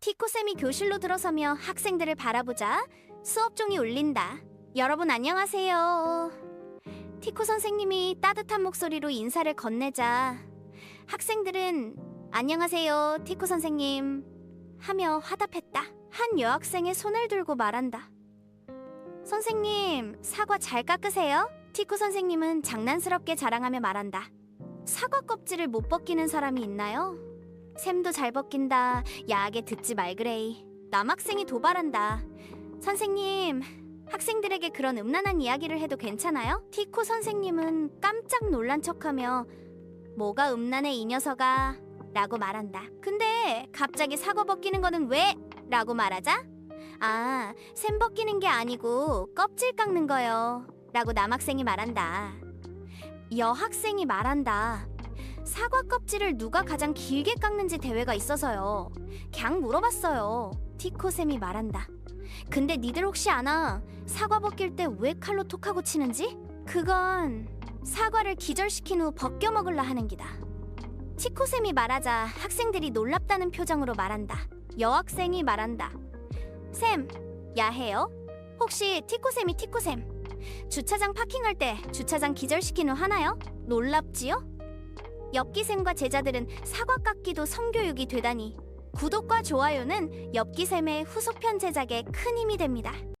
티코쌤이 교실로 들어서며 학생들을 바라보자 수업 종이 울린다. 여러분 안녕하세요. 티코 선생님이 따뜻한 목소리로 인사를 건네자 학생들은 안녕하세요, 티코 선생님 하며 화답했다. 한 여학생의 손을 들고 말한다. 선생님, 사과 잘 깎으세요? 티코 선생님은 장난스럽게 자랑하며 말한다. 사과 껍질을 못 벗기는 사람이 있나요? 샘도 잘 벗긴다. 야하게 듣지 말 그레이. 남학생이 도발한다. 선생님, 학생들에게 그런 음란한 이야기를 해도 괜찮아요? 티코 선생님은 깜짝 놀란 척하며 뭐가 음란해 이 녀석아 라고 말한다. 근데 갑자기 사과 벗기는 거는 왜? 라고 말하자 아, 샘 벗기는 게 아니고 껍질 깎는 거요. 라고 남학생이 말한다. 여학생이 말한다. 사과 껍질을 누가 가장 길게 깎는지 대회가 있어서요. 그냥 물어봤어요. 티코쌤이 말한다. 근데 니들 혹시 아나? 사과 벗길 때 왜 칼로 톡하고 치는지? 그건 사과를 기절시킨 후 벗겨 먹으려 하는 기다. 티코쌤이 말하자 학생들이 놀랍다는 표정으로 말한다. 여학생이 말한다. 쌤, 야해요? 혹시 티코쌤이 티코쌤 주차장 파킹할 때 주차장 기절시킨 후 하나요? 놀랍지요? 엽기쌤과 제자들은 사과 깎기도 성교육이 되다니 구독과 좋아요는 엽기쌤의 후속편 제작에 큰 힘이 됩니다.